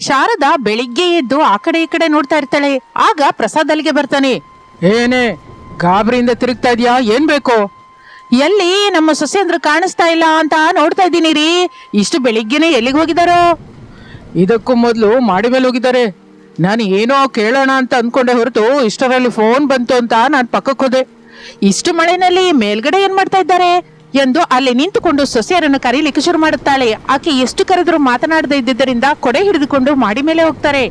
ಶಾರದಾ ಬೆಳಿಗ್ಗೆ ಎದ್ದು ಆ ಕಡೆ ಈ ಕಡೆ ನೋಡ್ತಾ ಇರ್ತಾಳೆ. ಆಗ ಪ್ರಸಾದ್ ಅಲ್ಲಿಗೆ ಬರ್ತಾನೆ. ಏನೇ ಗಾಬರಿಯಿಂದ ತಿರುಗ್ತಾ ಇದೀಯಾ? ಏನ್ ಬೇಕು? ಎಲ್ಲಿ ನಮ್ಮ ಸೊಸೆಂದ್ರ ಕಾಣಿಸ್ತಾ ಇಲ್ಲ ಅಂತ ನೋಡ್ತಾ ಇದ್ದೀನಿ ರೀ ಇಷ್ಟು ಬೆಳಿಗ್ಗೆನೆ ಎಲ್ಲಿಗೆ ಹೋಗಿದಾರೋ ಇದಕ್ಕೂ ಮೊದಲು ಮಾಡಿ ಮೇಲೆ ಹೋಗಿದ್ದಾರೆ. ನಾನು ಏನೋ ಕೇಳೋಣ ಅಂತ ಅನ್ಕೊಂಡೆ ಹೊರತು ಇಷ್ಟರಲ್ಲಿ ಫೋನ್ ಬಂತು ಅಂತ ನಾನು ಪಕ್ಕಕ್ಕೆ ಹೋದೆ ಇಷ್ಟು ಮಳೆನಲ್ಲಿ ಮೇಲ್ಗಡೆ ಏನ್ ಮಾಡ್ತಾ ಇದ್ದಾರೆ? ಎಂದು ಅಲ್ಲಿ ನಿಂತುಕೊಂಡು ಸೊಸೆಯರನ್ನು ಕರೀಲಿಕ್ಕೆ ಶುರು ಮಾಡುತ್ತಾಳೆ. ಆಕೆ ಎಷ್ಟು ಕರೆದರೂ ಮಾತನಾಡದೇ ಇದ್ದಿದ್ದರಿಂದ ಕೊಡೆ ಹಿಡಿದುಕೊಂಡು ಮಾಡಿ ಮೇಲೆ ಹೋಗ್ತಾರೆ.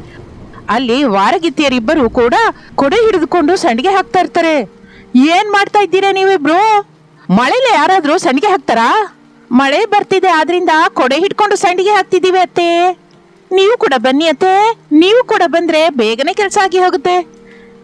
ಅಲ್ಲಿ ವಾರಗಿತ್ತಿಯರಿಬ್ಬರು ಕೂಡ ಕೊಡೆ ಹಿಡಿದುಕೊಂಡು ಸಂಡಿಗೆ ಹಾಕ್ತಾ ಇರ್ತಾರೆ. ಏನ್ ಮಾಡ್ತಾ ಇದ್ದೀರಾ ನೀವಿಬ್ರು? ಮಳೆಲೆ ಯಾರಾದ್ರೂ ಸಂಡಿಗೆ ಹಾಕ್ತಾರಾ? ಮಳೆ ಬರ್ತಿದೆ, ಆದ್ರಿಂದ ಕೊಡೆ ಹಿಡ್ಕೊಂಡು ಸಂಡಿಗೆ ಹಾಕ್ತಿದ್ದೀವಿ ಅತ್ತೆ. ನೀವು ಕೂಡ ಬನ್ನಿ ಅತ್ತೆ. ನೀವು ಕೂಡ ಬಂದ್ರೆ ಬೇಗನೆ ಕೆಲಸ ಆಗಿ ಹೋಗುತ್ತೆ.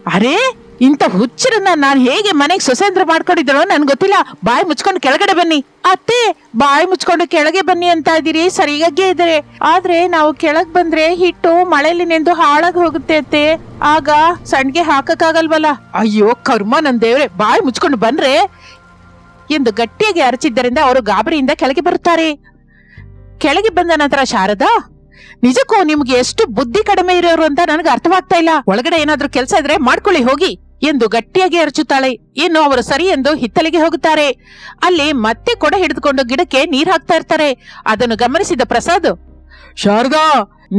ಅರೆ ಇಂಥ ಹುಚ್ಚರನ್ನ ನಾನು ಹೇಗೆ ಮನೆಗೆ ಸೊಸೆಂದ್ರ ಮಾಡ್ಕೊಂಡಿದ್ರು ನನ್ಗೆ ಗೊತ್ತಿಲ್ಲ. ಬಾಯಿ ಮುಚ್ಕೊಂಡು ಕೆಳಗಡೆ ಬನ್ನಿ. ಅತ್ತೆ, ಬಾಯಿ ಮುಚ್ಕೊಂಡು ಕೆಳಗೆ ಬನ್ನಿ ಅಂತ ಇದ್ದೀರಿ. ಸರಿಯಾಗೇ ಇದ್ದಾರೆ ಆದ್ರೆ ನಾವು ಕೆಳಗ್ ಬಂದ್ರೆ ಹಿಟ್ಟು ಮಳೆಯಲ್ಲಿ ನೆಂದು ಹಾಳಾಗಿ ಹೋಗುತ್ತೆ ಅತ್ತೆ. ಆಗ ಸಣ್ಗೆ ಹಾಕಕ್ಕಾಗಲ್ವಲ್ಲ? ಅಯ್ಯೋ, ಕರ್ಮ ನನ್ ದೇವ್ರೆ. ಬಾಯಿ ಮುಚ್ಕೊಂಡು ಬಂದ್ರೆ ಎಂದು ಗಟ್ಟಿಯಾಗಿ ಅರಚಿದ್ದರಿಂದ ಅವರು ಗಾಬರಿಯಿಂದ ಕೆಳಗೆ ಬರುತ್ತಾರೆ. ಕೆಳಗೆ ಬಂದ ನಂತರ ಶಾರದಾ, ನಿಜಕ್ಕೂ ನಿಮ್ಗೆ ಎಷ್ಟು ಬುದ್ಧಿ ಕಡಿಮೆ ಇರೋರು ಅಂತ ನನಗೆ ಅರ್ಥವಾಗ್ತಾ ಇಲ್ಲ. ಒಳಗಡೆ ಏನಾದ್ರೂ ಕೆಲಸ ಇದ್ರೆ ಮಾಡ್ಕೊಳ್ಳಿ, ಹೋಗಿ. ಎಂದು ಗಟ್ಟಿಯಾಗಿ ಅರಚುತ್ತಾಳೆ. ಇನ್ನು ಅವರು ಸರಿ ಎಂದು ಹಿತ್ತಲಿಗೆ ಹೋಗುತ್ತಾರೆ. ಅಲ್ಲಿ ಮತ್ತೆ ಕೊಡೆ ಹಿಡಿದುಕೊಂಡು ಗಿಡಕ್ಕೆ ನೀರ್ ಹಾಕ್ತಾ ಇರ್ತಾರೆ. ಅದನ್ನು ಗಮನಿಸಿದ ಪ್ರಸಾದ್, ಶಾರದಾ,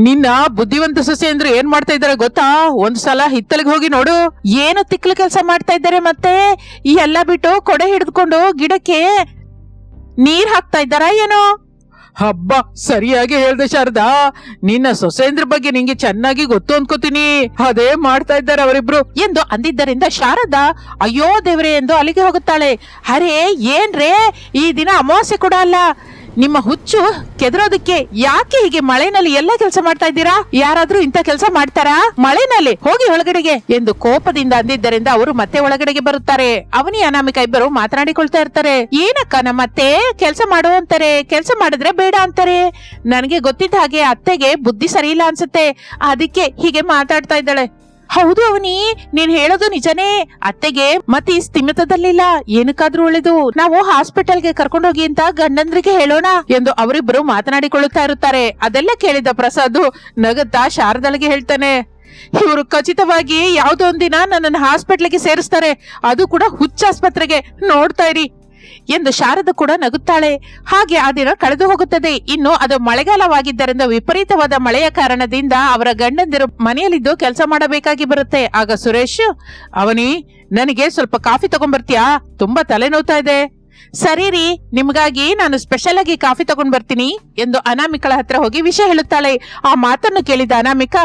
ನಿನ್ನ ಬುದ್ಧಿವಂತ ಸೊಸೆ ಅಂದ್ರೆ ಏನ್ ಮಾಡ್ತಾ ಇದಾರೆ ಗೊತ್ತಾ? ಒಂದ್ ಸಲ ಹಿತ್ತಲಿಗೆ ಹೋಗಿ ನೋಡು. ಏನು ತಿಕ್ಲ ಕೆಲಸ ಮಾಡ್ತಾ ಇದ್ದಾರೆ ಮತ್ತೆ? ಈ ಎಲ್ಲ ಬಿಟ್ಟು ಕೊಡೆ ಹಿಡಿದುಕೊಂಡು ಗಿಡಕ್ಕೆ ನೀರ್ ಹಾಕ್ತಾ ಇದ್ದಾರಾ ಏನೋ? ಹಬ್ಬ ಸರಿಯಾಗಿ ಹೇಳ್ದೆ ಶಾರದಾ, ನಿನ್ನ ಸೊಸೇಂದ್ರ ಬಗ್ಗೆ ನಿಂಗೆ ಚೆನ್ನಾಗಿ ಗೊತ್ತು ಅನ್ಕೋತೀನಿ. ಅದೇ ಮಾಡ್ತಾ ಇದ್ದಾರೆ ಅವರಿಬ್ರು. ಎಂದು ಅಂದಿದ್ದರಿಂದ ಶಾರದಾ, ಅಯ್ಯೋ ದೇವ್ರೆ ಎಂದು ಅಲ್ಲಿಗೆ ಹೋಗುತ್ತಾಳೆ. ಅರೆ, ಏನ್ರೇ? ಈ ದಿನ ಅಮಾವಾಸ್ಯೆ ಕೂಡ ಅಲ್ಲ. ನಿಮ್ಮ ಹುಚ್ಚು ಕೆದರೋದಕ್ಕೆ ಯಾಕೆ ಹೀಗೆ ಮಳೆನಲ್ಲಿ ಎಲ್ಲ ಕೆಲಸ ಮಾಡ್ತಾ ಇದ್ದೀರಾ? ಯಾರಾದ್ರೂ ಇಂಥ ಕೆಲಸ ಮಾಡ್ತಾರಾ? ಮಳೆನಲ್ಲಿ ಹೋಗಿ ಒಳಗಡೆಗೆ ಎಂದು ಕೋಪದಿಂದ ಅಂದಿದ್ದರಿಂದ ಅವರು ಮತ್ತೆ ಒಳಗಡೆಗೆ ಬರುತ್ತಾರೆ. ಅವನಿ ಅನಾಮಿಕ ಇಬ್ಬರು ಮಾತನಾಡಿಕೊಳ್ತಾ ಇರ್ತಾರೆ. ಏನಕ್ಕ ನಮ್ಮ ಅತ್ತೆ? ಕೆಲಸ ಮಾಡು ಅಂತಾರೆ. ಕೆಲಸ ಮಾಡಿದ್ರೆ ಬೇಡ ಅಂತಾರೆ. ನನಗೆ ಗೊತ್ತಿದ್ದ ಹಾಗೆ ಅತ್ತೆಗೆ ಬುದ್ಧಿ ಸರಿ ಇಲ್ಲ ಅನ್ಸುತ್ತೆ. ಅದಕ್ಕೆ ಹೀಗೆ ಮಾತಾಡ್ತಾ ಇದ್ದಾಳೆ. ಹೌದು ಅವನಿ, ನೀನ್ ಹೇಳೋದು ನಿಜನೇ. ಅತ್ತೆಗೆ ಮತಿ ಸ್ಥಿಮಿತದಲ್ಲಿಲ್ಲ ಏನಕ್ಕಾದ್ರೂ ಒಳ್ಳೇದು. ನಾವು ಹಾಸ್ಪಿಟಲ್ಗೆ ಕರ್ಕೊಂಡೋಗಿ ಅಂತ ಗಂಡಂದ್ರಿಗೆ ಹೇಳೋಣ ಎಂದು ಅವರಿಬ್ಬರು ಮಾತನಾಡಿಕೊಳ್ಳುತ್ತಾ ಇರುತ್ತಾರೆ. ಅದೆಲ್ಲ ಕೇಳಿದ ಪ್ರಸಾದ್ ನಗುತ್ತಾ ಶಾರದಳಿಗೆ ಹೇಳ್ತಾನೆ, ಇವರು ಖಚಿತವಾಗಿ ಯಾವುದೋ ಒಂದಿನ ನನ್ನನ್ನು ಹಾಸ್ಪಿಟ್ಲಿಗೆ ಸೇರಿಸ್ತಾರೆ. ಅದು ಕೂಡ ಹುಚ್ಚಾಸ್ಪತ್ರೆಗೆ. ನೋಡ್ತಾ ಇರಿ. ಎಂದು ಶಾರದ ಕೂಡ ನಗುತ್ತಾಳೆ. ಹಾಗೆ ಆ ದಿನ ಕಳೆದು ಹೋಗುತ್ತದೆ. ಇನ್ನು ಅದು ಮಳೆಗಾಲವಾಗಿದ್ದರಿಂದ ವಿಪರೀತವಾದ ಮಳೆಯ ಕಾರಣದಿಂದ ಅವರ ಗಂಡಂದಿರು ಮನೆಯಲ್ಲಿದ್ದು ಕೆಲಸ ಮಾಡಬೇಕಾಗಿ ಬರುತ್ತೆ. ಆಗ ಸುರೇಶ್, ಅವನಿ, ನನಗೆ ಸ್ವಲ್ಪ ಕಾಫಿ ತಗೊಂಡ್ಬರ್ತೀಯಾ? ತುಂಬಾ ತಲೆನೋವ್ತಾ ಇದೆ. ಸರಿ ರೀ, ನಿಮ್ಗಾಗಿ ನಾನು ಸ್ಪೆಷಲ್ ಆಗಿ ಕಾಫಿ ತಗೊಂಡ್ ಬರ್ತೀನಿ ಎಂದು ಅನಾಮಿಕಳ ಹತ್ರ ಹೋಗಿ ವಿಷಯ ಹೇಳುತ್ತಾಳೆ. ಆ ಮಾತನ್ನು ಕೇಳಿದ ಅನಾಮಿಕ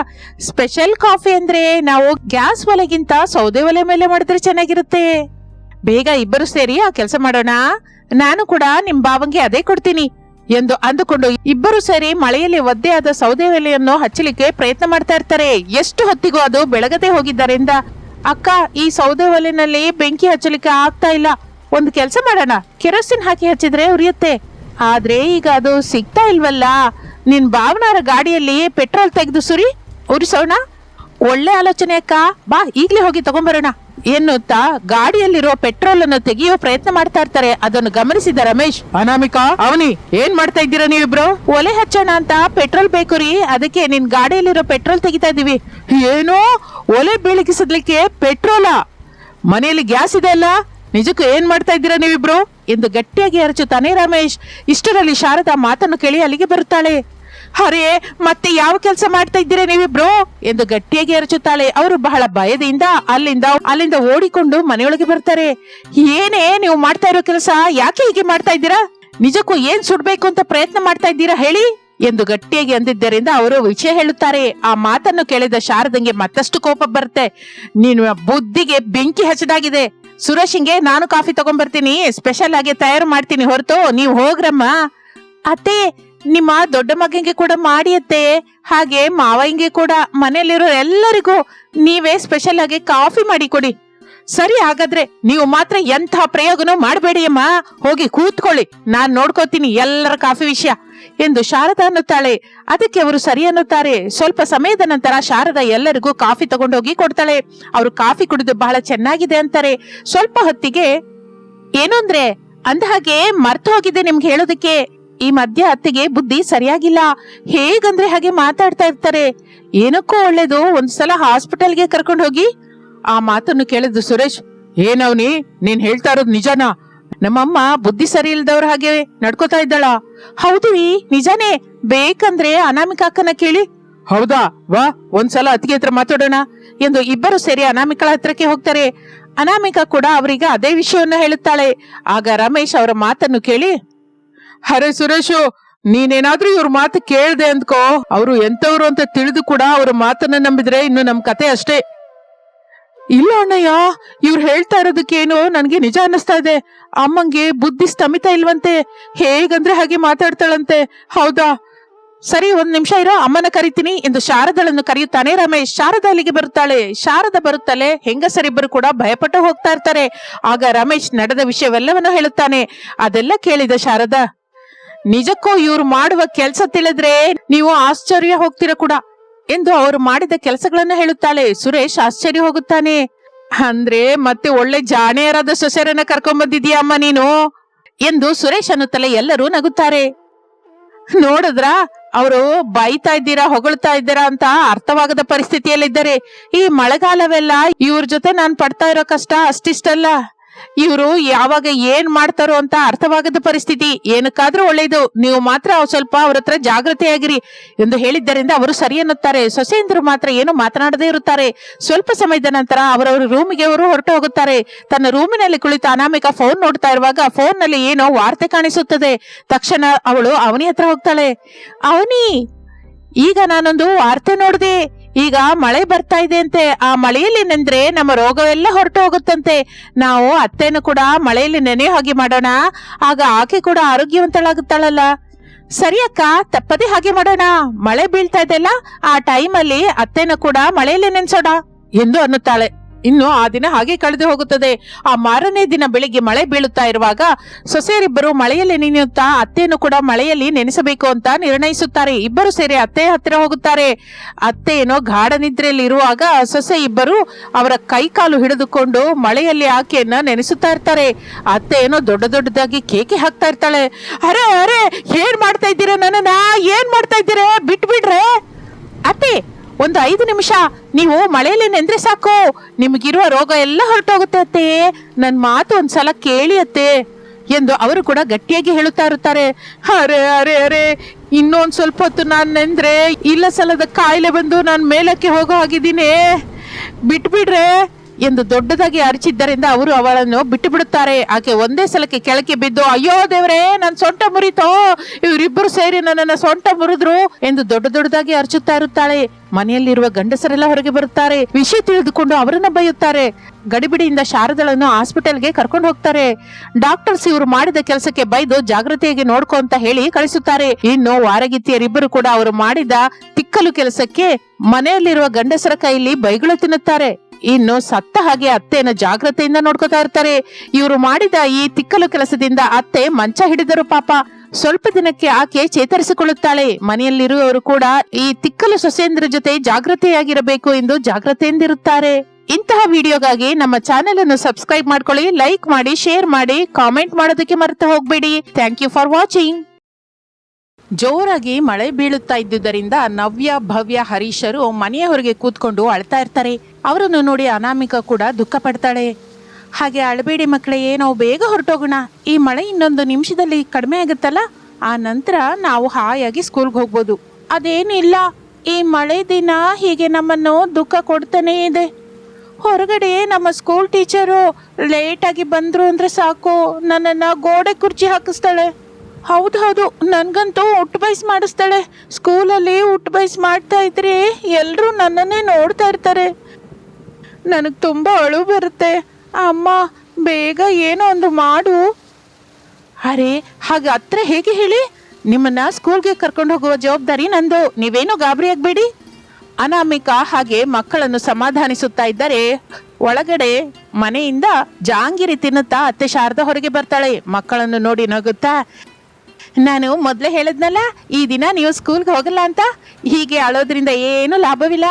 ಸ್ಪೆಷಲ್ ಕಾಫಿ ಅಂದ್ರೆ ನಾವು ಗ್ಯಾಸ್ ಒಲೆಗಿಂತ ಸೌದೆ ಒಲೆ ಮೇಲೆ ಮಾಡಿದ್ರೆ ಚೆನ್ನಾಗಿರುತ್ತೆ. ಬೇಗ ಇಬ್ಬರು ಸೇರಿ ಆ ಕೆಲಸ ಮಾಡೋಣ. ನಾನು ಕೂಡ ನಿಮ್ ಬಾವಂಗೆ ಅದೇ ಕೊಡ್ತೀನಿ ಎಂದು ಅಂದುಕೊಂಡು ಇಬ್ಬರು ಸೇರಿ ಮಳೆಯಲ್ಲಿ ಒದ್ದೆಯಾದ ಸೌದೆ ಒಲೆಯನ್ನು ಹಚ್ಚಲಿಕ್ಕೆ ಪ್ರಯತ್ನ ಮಾಡ್ತಾ ಇರ್ತಾರೆ. ಎಷ್ಟು ಹೊತ್ತಿಗೂ ಅದು ಬೆಳಗದೆ ಹೋಗಿದ್ದರಿಂದ ಅಕ್ಕ, ಈ ಸೌದೆ ಒಲೆನಲ್ಲಿ ಬೆಂಕಿ ಹಚ್ಚಲಿಕ್ಕೆ ಆಗ್ತಾ ಇಲ್ಲ. ಒಂದು ಕೆಲಸ ಮಾಡೋಣ. ಕೆರೋಸಿನ್ ಹಾಕಿ ಹಚ್ಚಿದ್ರೆ ಉರಿಯುತ್ತೆ. ಆದ್ರೆ ಈಗ ಅದು ಸಿಗ್ತಾ ಇಲ್ವಲ್ಲ? ನಿನ್ ಭಾವನಾರ ಗಾಡಿಯಲ್ಲಿ ಪೆಟ್ರೋಲ್ ತೆಗೆದು ಸುರಿ, ಉರಿಸೋಣ. ಒಳ್ಳೆ ಆಲೋಚನೆ ಅಕ್ಕ. ಬಾ ಈಗ್ಲೇ ಹೋಗಿ ತಗೊಂಬರೋಣ. ಎನ್ನುತ್ತಾ ಗಾಡಿಯಲ್ಲಿರೋ ಪೆಟ್ರೋಲ್ ಅನ್ನು ತೆಗೆಯುವ ಪ್ರಯತ್ನ ಮಾಡ್ತಾ ಇರ್ತಾರೆ. ಅದನ್ನು ಗಮನಿಸಿದ ರಮೇಶ್ ಅನಾಮಿಕಾ ಅವನಿ ಏನ್ ಮಾಡ್ತಾ ಇದ್ದೀರಾ ನೀವಿಬ್ರು? ಒಲೆ ಹಚ್ಚೋಣ ಅಂತ ಪೆಟ್ರೋಲ್ ಬೇಕು ರೀ. ಅದಕ್ಕೆ ನಿನ್ ಗಾಡಿಯಲ್ಲಿರೋ ಪೆಟ್ರೋಲ್ ತೆಗಿತಾ ಇದೀವಿ ಏನು ಒಲೆ ಬೆಳಗಿಸಲಿಕ್ಕೆ ಪೆಟ್ರೋಲ. ಮನೆಯಲ್ಲಿ ಗ್ಯಾಸ್ ಇದೆ ಅಲ್ಲ? ನಿಜಕ್ಕೂ ಏನ್ ಮಾಡ್ತಾ ಇದ್ದೀರಾ ನೀವಿಬ್ರು? ಎಂದು ಗಟ್ಟಿಯಾಗಿ ಅರಚುತ್ತಾನೆ ರಮೇಶ್. ಇಷ್ಟರಲ್ಲಿ ಶಾರದಾ ಮಾತನ್ನು ಕೇಳಿ ಅಲ್ಲಿಗೆ ಬರುತ್ತಾಳೆ. ಅರೆ ಮತ್ತೆ ಯಾವ ಕೆಲಸ ಮಾಡ್ತಾ ಇದ್ದೀರಾ ನೀವಿಬ್ರು? ಎಂದು ಗಟ್ಟಿಯಾಗಿ ಅರಚುತ್ತಾಳೆ. ಅವರು ಬಹಳ ಭಯದಿಂದ ಅಲ್ಲಿಂದ ಅಲ್ಲಿಂದ ಓಡಿಕೊಂಡು ಮನೆಯೊಳಗೆ ಬರ್ತಾರೆ. ಏನೇ, ನೀವು ಮಾಡ್ತಾ ಇರೋ ಕೆಲಸ ಯಾಕೆ ಹೀಗೆ ಮಾಡ್ತಾ ಇದ್ದೀರಾ? ನಿಜಕ್ಕೂ ಏನ್ ಸುಡ್ಬೇಕು ಅಂತ ಪ್ರಯತ್ನ ಮಾಡ್ತಾ ಇದ್ದೀರಾ ಹೇಳಿ? ಎಂದು ಗಟ್ಟಿಯಾಗಿ ಅಂದಿದ್ದರಿಂದ ಅವರು ವಿಷಯ ಹೇಳುತ್ತಾರೆ. ಆ ಮಾತನ್ನು ಕೇಳಿದ ಶಾರದಂಗೆ ಮತ್ತಷ್ಟು ಕೋಪ ಬರುತ್ತೆ. ನೀನು ಬುದ್ಧಿಗೆ ಬೆಂಕಿ ಹಚ್ಚದಾಗಿದೆ. ಸುರೇಶಿಂಗೆ, ನಾನು ಕಾಫಿ ತಗೊಂಡ್ಬರ್ತೀನಿ. ಸ್ಪೆಷಲ್ ಆಗಿ ತಯಾರು ಮಾಡ್ತೀನಿ ಹೊರತು, ನೀವು ಹೋಗ್ರಮ್ಮ. ಅತ್ತೆ ನಿಮ್ಮ ದೊಡ್ಡ ಮಗಂಗೆ ಕೂಡ ಮಾಡಿಯತ್ತೆ, ಹಾಗೆ ಮಾವಯ್ಯಂಗೆ ಕೂಡ ಮನೆಯಲ್ಲಿರೋ ಎಲ್ಲರಿಗೂ ನೀವೇ ಸ್ಪೆಷಲ್ ಆಗಿ ಕಾಫಿ ಮಾಡಿ ಕೊಡಿ. ಸರಿ ಹಾಗಾದ್ರೆ ನೀವು ಮಾತ್ರ ಎಂಥ ಪ್ರಯೋಗನೂ ಮಾಡಬೇಡಿ ಅಮ್ಮ. ಹೋಗಿ ಕೂತ್ಕೊಳ್ಳಿ, ನಾನ್ ನೋಡ್ಕೋತೀನಿ ಎಲ್ಲರ ಕಾಫಿ ವಿಷಯ ಎಂದು ಶಾರದಾ ಅನ್ನುತ್ತಾಳೆ. ಅದಕ್ಕೆ ಅವರು ಸರಿ ಅನ್ನುತ್ತಾರೆ. ಸ್ವಲ್ಪ ಸಮಯದ ನಂತರ ಶಾರದಾ ಎಲ್ಲರಿಗೂ ಕಾಫಿ ತಗೊಂಡೋಗಿ ಕೊಡ್ತಾಳೆ. ಅವರು ಕಾಫಿ ಕುಡಿದು ಬಹಳ ಚೆನ್ನಾಗಿದೆ ಅಂತಾರೆ. ಸ್ವಲ್ಪ ಹೊತ್ತಿಗೆ, ಏನು ಅಂದ್ರೆ, ಅಂದ ಹಾಗೆ ಮರ್ತು ಹೋಗಿದೆ ನಿಮ್ಗೆ ಹೇಳೋದಕ್ಕೆ. ಈ ಮಧ್ಯ ಅತ್ತೆಗೆ ಬುದ್ಧಿ ಸರಿಯಾಗಿಲ್ಲ. ಹೇಗಂದ್ರೆ ಹಾಗೆ ಮಾತಾಡ್ತಾ ಇರ್ತಾರೆ. ಏನಕ್ಕೂ ಒಳ್ಳೇದು, ಒಂದ್ಸಲ ಹಾಸ್ಪಿಟಲ್ಗೆ ಕರ್ಕೊಂಡು ಹೋಗಿ. ಆ ಮಾತನ್ನು ಕೇಳಿದ್ದು ಸುರೇಶ್ ಏನವ್ನಿ ನೀನ್ ಹೇಳ್ತಾ ಇರೋದು ನಿಜನಾ? ನಮ್ಮಮ್ಮ ಬುದ್ಧಿ ಸರಿ ಇಲ್ದವ್ರ ಹಾಗೆ ನಡ್ಕೋತಾ ಇದ್ದಾಳ. ಹೌದು ನಿಜನೇ. ಬೇಕಂದ್ರೆ ಅನಾಮಿಕ ಅಕ್ಕನ ಕೇಳಿ. ಹೌದಾ? ವಾ, ಒಂದ್ಸಲ ಅತ್ತಿಗೆ ಹತ್ರ ಮಾತಾಡೋಣ. ಎಂದು ಇಬ್ಬರು ಸೇರಿ ಅನಾಮಿಕಳ ಹತ್ರಕ್ಕೆ ಹೋಗ್ತಾರೆ. ಅನಾಮಿಕ ಕೂಡ ಅವರಿಗೆ ಅದೇ ವಿಷಯವನ್ನ ಹೇಳುತ್ತಾಳೆ. ಆಗ ರಮೇಶ್ ಅವರ ಮಾತನ್ನು ಕೇಳಿ ಅರೆ ಸುರೇಶು, ನೀನೇನಾದ್ರೂ ಇವ್ರ ಮಾತು ಕೇಳ್ದೆ ಅಂದ್ಕೋ. ಅವರು ಎಂತವ್ರು ಅಂತ ತಿಳಿದು ಕೂಡ ಅವ್ರ ಮಾತನ್ನ ನಂಬಿದ್ರೆ ಇನ್ನು ನಮ್ ಕತೆ ಅಷ್ಟೇ. ಇಲ್ಲ ಅಣ್ಣಯ್ಯ, ಇವ್ರು ಹೇಳ್ತಾ ಇರೋದಕ್ಕೇನು ನನ್ಗೆ ನಿಜ ಅನ್ನಿಸ್ತಾ ಇದೆ. ಅಮ್ಮಂಗೆ ಬುದ್ಧಿ ಸ್ತಮಿತ ಇಲ್ವಂತೆ, ಹೇಗಂದ್ರೆ ಹಾಗೆ ಮಾತಾಡ್ತಾಳಂತೆ. ಹೌದಾ? ಸರಿ, ಒಂದ್ ನಿಮಿಷ ಇರೋ, ಅಮ್ಮನ ಕರಿತೀನಿ. ಎಂದು ಶಾರದಳನ್ನು ಕರೆಯುತ್ತಾನೆ ರಮೇಶ್. ಶಾರದಾ ಅಲ್ಲಿಗೆ ಬರುತ್ತಾಳೆ. ಶಾರದ ಬರುತ್ತಲೇ ಹೆಂಗಸರಿಬ್ಬರು ಕೂಡ ಭಯಪಟ್ಟು ಹೋಗ್ತಾ ಇರ್ತಾರೆ. ಆಗ ರಮೇಶ್ ನಡೆದ ವಿಷಯವೆಲ್ಲವನ್ನು ಹೇಳುತ್ತಾನೆ. ಅದೆಲ್ಲ ಕೇಳಿದ ಶಾರದಾ. ನಿಜಕ್ಕೂ ಇವ್ರು ಮಾಡುವ ಕೆಲಸ ತಿಳಿದ್ರೆ ನೀವು ಆಶ್ಚರ್ಯ ಹೋಗ್ತೀರ ಕೂಡ. ಎಂದು ಅವರು ಮಾಡಿದ ಕೆಲಸಗಳನ್ನ ಹೇಳುತ್ತಾಳೆ. ಸುರೇಶ್ ಆಶ್ಚರ್ಯ ಹೋಗುತ್ತಾನೆ. ಅಂದ್ರೆ ಮತ್ತೆ ಒಳ್ಳೆ ಜಾಣೆಯರಾದ ಸೊಸೆರನ್ನ ಕರ್ಕೊಂಡ್ ನೀನು? ಎಂದು ಸುರೇಶ್ ಅನ್ನುತ್ತಲೇ ಎಲ್ಲರೂ ನಗುತ್ತಾರೆ. ನೋಡಿದ್ರ? ಅವರು ಬೈತಾ ಇದ್ದೀರಾ, ಹೊಗಳ್ತಾ ಇದ್ದೀರಾ ಅಂತ ಅರ್ಥವಾಗದ ಪರಿಸ್ಥಿತಿಯಲ್ಲಿದ್ದಾರೆ. ಈ ಮಳೆಗಾಲವೆಲ್ಲ ಇವ್ರ ಜೊತೆ ನಾನ್ ಪಡ್ತಾ ಇರೋ ಕಷ್ಟ ಅಷ್ಟಿಷ್ಟಲ್ಲ. ಇವರು ಯಾವಾಗ ಏನ್ ಮಾಡ್ತಾರೋ ಅಂತ ಅರ್ಥವಾಗದ ಪರಿಸ್ಥಿತಿ. ಏನಕ್ಕಾದ್ರೂ ಒಳ್ಳೇದು. ನೀವು ಮಾತ್ರ ಸ್ವಲ್ಪ ಅವ್ರ ಹತ್ರ ಜಾಗೃತಿಯಾಗಿರಿ ಎಂದು ಹೇಳಿದ್ದರಿಂದ ಅವರು ಸರಿ ಎನ್ನುತ್ತಾರೆ ಸೊಸೆಯಂದರು ಮಾತ್ರ ಏನು ಮಾತನಾಡದೇ ಇರುತ್ತಾರೆ. ಸ್ವಲ್ಪ ಸಮಯದ ನಂತರ ಅವರವರ ರೂಮಿಗೆ ಅವರು ಹೊರಟು ಹೋಗುತ್ತಾರೆ. ತನ್ನ ರೂಮಿನಲ್ಲಿ ಕುಳಿತ ಅನಾಮಿಕ ಫೋನ್ ನೋಡ್ತಾ ಇರುವಾಗ ಫೋನ್ನಲ್ಲಿ ಏನೋ ವಾರ್ತೆ ಕಾಣಿಸುತ್ತದೆ. ತಕ್ಷಣ ಅವಳು ಅವನಿ ಹತ್ರ ಹೋಗ್ತಾಳೆ. ಅವನಿ, ಈಗ ನಾನೊಂದು ವಾರ್ತೆ ನೋಡಿದೆ. ಈಗ ಮಳೆ ಬರ್ತಾ ಇದೆ ಅಂತೆ. ಆ ಮಳೆಯಲ್ಲಿ ನೆಂದ್ರೆ ನಮ್ಮ ರೋಗವೆಲ್ಲ ಹೊರಟು ಹೋಗುತ್ತಂತೆ ನಾವು ಅತ್ತೆನು ಕೂಡ ಮಳೆಯಲ್ಲಿ ನೆನೆ ಹಾಗೆ ಮಾಡೋಣ. ಆಗ ಆಕೆ ಕೂಡ ಆರೋಗ್ಯವಂತಳಾಗುತ್ತಾಳಲ್ಲ. ಸರಿ ಅಕ್ಕ, ತಪ್ಪದೆ ಹಾಗೆ ಮಾಡೋಣ. ಮಳೆ ಬೀಳ್ತಾ ಇದೆಲ್ಲ ಆ ಟೈಮಲ್ಲಿ ಅತ್ತೆನ ಕೂಡ ಮಳೆಯಲ್ಲಿ ನೆನ್ಸೋಣ ಎಂದು ಅನ್ನುತ್ತಾಳೆ. ಇನ್ನು ಆ ದಿನ ಹಾಗೆ ಕಳೆದು ಹೋಗುತ್ತದೆ. ಆ ಮಾರನೇ ದಿನ ಬೆಳಿಗ್ಗೆ ಮಳೆ ಬೀಳುತ್ತಾ ಇರುವಾಗ ಸೊಸೆಯರಿಬ್ಬರು ಮಳೆಯಲ್ಲಿ ನೆನೆಯುತ್ತಾ ಅತ್ತೆಯನ್ನು ಕೂಡ ಮಳೆಯಲ್ಲಿ ನೆನೆಸಬೇಕು ಅಂತ ನಿರ್ಣಯಿಸುತ್ತಾರೆ. ಇಬ್ಬರು ಸೇರಿ ಅತ್ತೆ ಹತ್ತಿರ ಹೋಗುತ್ತಾರೆ. ಅತ್ತೆ ಏನೋ ಗಾಢ ನಿದ್ರೆಯಲ್ಲಿ ಇರುವಾಗ ಸೊಸೆ ಇಬ್ಬರು ಅವರ ಕೈಕಾಲು ಹಿಡಿದುಕೊಂಡು ಮಳೆಯಲ್ಲಿ ಆಕೆಯನ್ನ ನೆನೆಸುತ್ತಾ ಇರ್ತಾರೆ. ಅತ್ತೆ ಏನೋ ದೊಡ್ಡ ದೊಡ್ಡದಾಗಿ ಕೇಕೆ ಹಾಕ್ತಾ ಇರ್ತಾಳೆ. ಅರೆ ಅರೆ, ಏನ್ ಮಾಡ್ತಾ ಇದ್ದೀರಾ ನನ್ನ ಏನ್ ಮಾಡ್ತಾ ಇದ್ದೀರಾ? ಬಿಟ್ಬಿಡ್ರೆ? ಅತ್ತೆ ಒಂದು ಐದು ನಿಮಿಷ. ನೀವು ಮಳೆಯಲ್ಲಿ ನೆಂದ್ರೆ ಸಾಕು. ನಿಮಗಿರುವ ರೋಗ ಎಲ್ಲ ಹೊರಟೋಗುತ್ತೆ ಅತ್ತೆ. ನನ್ನ ಮಾತು ಒಂದ್ಸಲ ಕೇಳಿ ಅತ್ತೆ. ಎಂದು ಅವರು ಕೂಡ ಗಟ್ಟಿಯಾಗಿ ಹೇಳುತ್ತಾ ಇರುತ್ತಾರೆ. ಅರೆ ಅರೆ ಅರೆ, ಇನ್ನೊಂದು ಸ್ವಲ್ಪ ಹೊತ್ತು ನಾನು ನೆಂದ್ರೆ, ಇಲ್ಲ ಸಲದ ಕಾಯಿಲೆ ಬಂದು ನಾನು ಮೇಲಕ್ಕೆ ಹೋಗೋ ಹಾಗಿದ್ದೀನಿ. ಬಿಟ್ಬಿಡ್ರೆ. ಎಂದು ದೊಡ್ಡದಾಗಿ ಅರಿಚಿದ್ದರಿಂದ ಅವರು ಅವಳನ್ನು ಬಿಟ್ಟು ಬಿಡುತ್ತಾರೆ ಆಕೆ ಒಂದೇ ಸಲಕ್ಕೆ ಕೆಳಕ್ಕೆ ಬಿದ್ದು, ಅಯ್ಯೋ ದೇವರೇ ನನ್ನ ಸೊಂಟ ಮುರಿತೋ? ಇವರಿಬ್ಬರು ಸೇರಿ ನನ್ನನ್ನ ಸೊಂಟ ಮುರಿದ್ರು? ಎಂದು ದೊಡ್ಡ ದೊಡ್ಡದಾಗಿ ಅರಚುತ್ತಾ ಇರುತ್ತಾಳೆ. ಮನೆಯಲ್ಲಿರುವ ಗಂಡಸರೆಲ್ಲ ಹೊರಗೆ ಬರುತ್ತಾರೆ. ವಿಷಯ ತಿಳಿದುಕೊಂಡು ಅವರನ್ನ ಬೈಯುತ್ತಾರೆ. ಗಡಿಬಿಡಿಯಿಂದ ಶಾರದಳನ್ನು ಹಾಸ್ಪಿಟಲ್ಗೆ ಕರ್ಕೊಂಡು ಹೋಗ್ತಾರೆ. ಡಾಕ್ಟರ್ಸ್ ಇವರು ಮಾಡಿದ ಕೆಲಸಕ್ಕೆ ಬೈದು ಜಾಗೃತಿಯಾಗಿ ನೋಡ್ಕೊ ಅಂತ ಹೇಳಿ ಕಳಿಸುತ್ತಾರೆ. ಇನ್ನು ವಾರಗಿತ್ತಿಯರಿಬ್ಬರು ಕೂಡ ಅವರು ಮಾಡಿದ ತಿಕ್ಕಲು ಕೆಲಸಕ್ಕೆ ಮನೆಯಲ್ಲಿರುವ ಗಂಡಸರ ಕೈಯಲ್ಲಿ ಬೈಗಳು ತಿನ್ನುತ್ತಾರೆ. ಇನ್ನು ಸತ್ತ ಹಾಗೆ ಅತ್ತೇನ ಜಾಗ್ರತೆಯಿಂದ ನೋಡ್ಕೋತಾ ಇರ್ತಾರೆ. ಇವರು ಮಾಡಿದ ಈ ತಿಕ್ಕಲು ಕೆಲಸದಿಂದ ಅತ್ತೆ ಮಂಚ ಹಿಡಿದರು ಪಾಪ. ಸ್ವಲ್ಪ ದಿನಕ್ಕೆ ಆಕೆ ಚೇತರಿಸಿಕೊಳ್ಳುತ್ತಾಳೆ. ಮನೆಯಲ್ಲಿರುವವರು ಕೂಡ ಈ ತಿಕ್ಕಲು ಸೊಸೆಯಂದ್ರ ಜೊತೆ ಜಾಗ್ರತೆಯಾಗಿರಬೇಕು ಎಂದು ಜಾಗ್ರತೆಯಿಂದಿರುತ್ತಾರೆ. ಇಂತಹ ವಿಡಿಯೋಗಾಗಿ ನಮ್ಮ ಚಾನೆಲ್ ಅನ್ನು ಸಬ್ಸ್ಕ್ರೈಬ್ ಮಾಡ್ಕೊಳ್ಳಿ, ಲೈಕ್ ಮಾಡಿ, ಶೇರ್ ಮಾಡಿ, ಕಾಮೆಂಟ್ ಮಾಡೋದಕ್ಕೆ ಮರೆತು ಹೋಗ್ಬೇಡಿ. Thank you for watching. ಜೋರಾಗಿ ಮಳೆ ಬೀಳುತ್ತಾ ಇದ್ದುದರಿಂದ ನವ್ಯ, ಭವ್ಯ ಹರೀಶರು ಮನೆಯ ಹೊರಗೆ ಕೂತ್ಕೊಂಡು ಅಳ್ತಾ ಇರ್ತಾರೆ. ಅವರನ್ನು ನೋಡಿ ಅನಾಮಿಕ ಕೂಡ ದುಃಖ ಪಡ್ತಾಳೆ. ಹಾಗೆ ಅಳಬೇಡಿ ಮಕ್ಕಳೇ, ನಾವು ಬೇಗ ಹೊರಟೋಗೋಣ. ಈ ಮಳೆ ಇನ್ನೊಂದು ನಿಮಿಷದಲ್ಲಿ ಕಡಿಮೆ ಆಗುತ್ತಲ್ಲ? ಆ ನಂತರ ನಾವು ಹಾಯಾಗಿ ಸ್ಕೂಲ್ಗೆ ಹೋಗ್ಬೋದು. ಅದೇನಿಲ್ಲ ಈ ಮಳೆ ದಿನ ಹೀಗೆ ನಮ್ಮನ್ನು ದುಃಖ ಕೊಡ್ತಾನೇ ಇದೆ. ಹೊರಗಡೆ ನಮ್ಮ ಸ್ಕೂಲ್ ಟೀಚರು ಲೇಟಾಗಿ ಬಂದರು ಅಂದರೆ ಸಾಕು. ನನ್ನನ್ನು ಗೋಡೆ ಕುರ್ಚಿ ಹಾಕಿಸ್ತಾಳೆ. ಹೌದು ಹೌದು. ನನಗಂತೂ ಉಟ್ಟು ಬೈಸ್ ಮಾಡಿಸ್ತಾಳೆ. ಸ್ಕೂಲಲ್ಲಿ ಉಟ್ ಬೈಸ್ ಮಾಡ್ತಾ ಇದ್ರೆ ಎಲ್ಲರೂ ನನ್ನನ್ನೇ ನೋಡ್ತಾ ಇರ್ತಾರೆ. ನನಗೆ ತುಂಬ ಅಳು ಬರುತ್ತೆ. ಅಮ್ಮ, ಬೇಗ ಏನೋ ಒಂದು ಮಾಡು. ಅರೆ, ಹಾಗೆ ಹತ್ರ ಹೇಗೆ ಹೇಳಿ? ನಿಮ್ಮನ್ನ ಸ್ಕೂಲ್ಗೆ ಕರ್ಕೊಂಡು ಹೋಗುವ ಜವಾಬ್ದಾರಿ ನಂದು. ನೀವೇನೋ ಗಾಬರಿ ಆಗ್ಬೇಡಿ. ಅನಾಮಿಕಾ ಹಾಗೆ ಮಕ್ಕಳನ್ನು ಸಮಾಧಾನಿಸುತ್ತಾ ಇದ್ದರೆ ಒಳಗಡೆ ಮನೆಯಿಂದ ಜಾಂಗಿರಿ ತಿನ್ನುತ್ತಾ ಅತ್ತೆ ಶಾರದಾ ಹೊರಗೆ ಬರ್ತಾಳೆ. ಮಕ್ಕಳನ್ನು ನೋಡಿ ನಗುತ್ತಾ ನಾನು ಮೊದಲೇ ಹೇಳಿದ್ನಲ್ಲ, ಈ ದಿನ ನೀವು ಸ್ಕೂಲ್ಗೆ ಹೋಗಲ್ಲ ಅಂತ? ಹೀಗೆ ಅಳೋದ್ರಿಂದ ಏನು ಲಾಭವಿಲ್ಲ.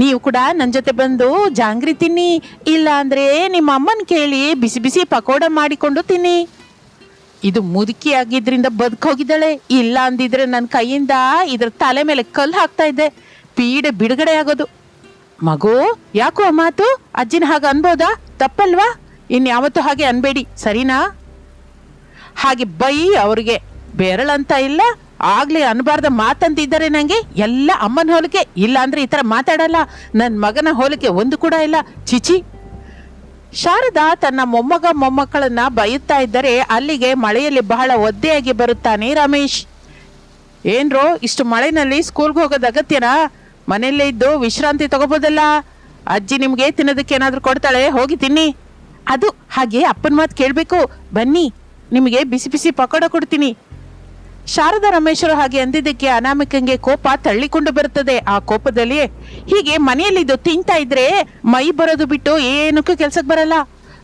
ನೀವು ಕೂಡ ನನ್ನ ಜೊತೆ ಬಂದು ಜಾಂಗ್ರಿ ತಿನ್ನಿ ಇಲ್ಲ ಅಂದ್ರೆ ನಿಮ್ಮ ಅಮ್ಮನ ಕೇಳಿ ಬಿಸಿ ಬಿಸಿ ಪಕೋಡ ಮಾಡಿಕೊಂಡು ತಿನ್ನಿ. ಇದು ಮುದುಕಿ ಆಗಿದ್ರಿಂದ ಬದುಕೋಗಿದ್ದಾಳೆ ಇಲ್ಲ ಅಂದಿದ್ರೆ ನನ್ನ ಕೈಯಿಂದ ಇದ್ರ ತಲೆ ಮೇಲೆ ಕಲ್ಲು ಹಾಕ್ತಾ ಇದ್ದೆ. ಪೀಡೆ ಬಿಡುಗಡೆ ಆಗೋದು. ಮಗು, ಯಾಕೋ ಆ ಮಾತು? ಅಜ್ಜಿನ ಹಾಗೆ ಅನ್ಬೋದಾ? ತಪ್ಪಲ್ವಾ? ಇನ್ಯಾವತ್ತೂ ಹಾಗೆ ಅನ್ಬೇಡಿ, ಸರಿನಾ? ಹಾಗೆ ಬೈ ಅವ್ರಿಗೆ. ಬೆರಳಂತ ಇಲ್ಲ, ಆಗ್ಲೇ ಅನ್ಬಾರ್ದ ಮಾತಂತಿದ್ದಾರೆ ನಂಗೆ ಎಲ್ಲ ಅಮ್ಮನ ಹೋಲಿಕೆ ಇಲ್ಲ ಅಂದ್ರೆ ಈ ತರ ಮಾತಾಡಲ್ಲ. ನನ್ನ ಮಗನ ಹೋಲಿಕೆ ಒಂದು ಕೂಡ ಇಲ್ಲ. ಚಿಚಿ. ಶಾರದಾ ತನ್ನ ಮೊಮ್ಮಗ ಮೊಮ್ಮಕ್ಕಳನ್ನ ಬೈಯುತ್ತಾ ಇದ್ದರೆ ಅಲ್ಲಿಗೆ ಮಳೆಯಲ್ಲಿ ಬಹಳ ಒದ್ದೆಯಾಗಿ ಬರುತ್ತಾನೆ ರಮೇಶ್. ಏನ್ರೋ, ಇಷ್ಟು ಮಳೆನಲ್ಲಿ ಸ್ಕೂಲ್ಗೆ ಹೋಗೋದು ಅಗತ್ಯನಾ? ಮನೆಯಲ್ಲೇ ಇದ್ದು ವಿಶ್ರಾಂತಿ ತಗೋಬೋದಲ್ಲ? ಅಜ್ಜಿ ನಿಮ್ಗೆ ತಿನ್ನೋದಕ್ಕೆ ಏನಾದ್ರೂ ಕೊಡ್ತಾಳೆ? ಹೋಗಿ ತಿನ್ನಿ. ಅದು ಹಾಗೆ ಅಪ್ಪನ ಮಾತು ಕೇಳಬೇಕು. ಬನ್ನಿ, ನಿಮಗೆ ಬಿಸಿ ಬಿಸಿ ಪಕೋಡ ಕೊಡ್ತೀನಿ. ಶಾರದಾ ರಮೇಶ್ವರ ಹಾಗೆ ಅಂದಿದ್ದಕ್ಕೆ ಅನಾಮಿಕಂಗೆ ಕೋಪ ತಳ್ಳಿಕೊಂಡು ಬರುತ್ತದೆ. ಆ ಕೋಪದಲ್ಲಿ ಹೀಗೆ ಮನೆಯಲ್ಲಿದ್ದು ತಿಂತಾ ಇದ್ರೆ ಮೈ ಬರೋದು ಬಿಟ್ಟು ಏನಕ್ಕೂ ಕೆಲ್ಸಕ್ಕೆ ಬರಲ್ಲ.